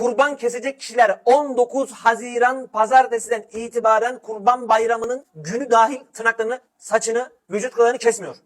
kurban kesecek kişiler 19 Haziran pazartesiden itibaren kurban bayramının günü dahil tırnaklarını, saçını, vücut kıllarını kesmiyor.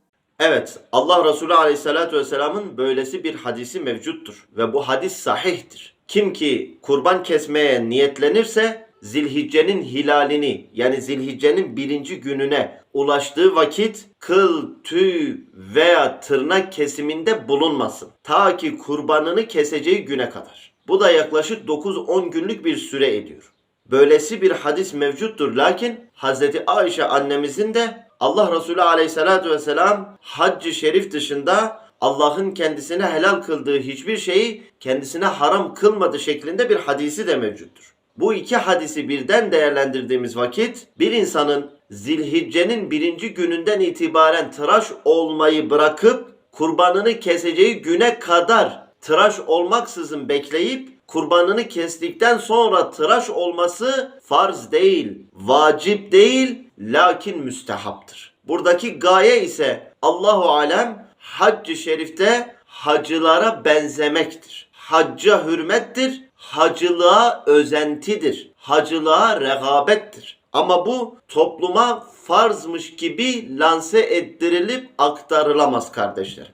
Evet, Allah Resulü Aleyhisselatü Vesselam'ın böylesi bir hadisi mevcuttur. Ve bu hadis sahihtir. Kim ki kurban kesmeye niyetlenirse Zilhicce'nin hilalini yani Zilhicce'nin birinci gününe ulaştığı vakit kıl, tüy veya tırnak kesiminde bulunmasın. Ta ki kurbanını keseceği güne kadar. Bu da yaklaşık 9-10 günlük bir süre ediyor. Böylesi bir hadis mevcuttur. Lakin Hazreti Ayşe annemizin de Allah Resulü aleyhissalatü vesselam haccı şerif dışında Allah'ın kendisine helal kıldığı hiçbir şeyi kendisine haram kılmadı şeklinde bir hadisi de mevcuttur. Bu iki hadisi birden değerlendirdiğimiz vakit bir insanın zilhiccenin birinci gününden itibaren tıraş olmayı bırakıp kurbanını keseceği güne kadar tıraş olmaksızın bekleyip kurbanını kestikten sonra tıraş olması farz değil, vacip değil, lakin müstehaptır. Buradaki gaye ise Allahu alem haccı şerifte hacılara benzemektir. Hacca hürmettir, hacılığa özentidir, hacılığa rehabettir. Ama bu topluma farzmış gibi lanse ettirilip aktarılamaz kardeşler.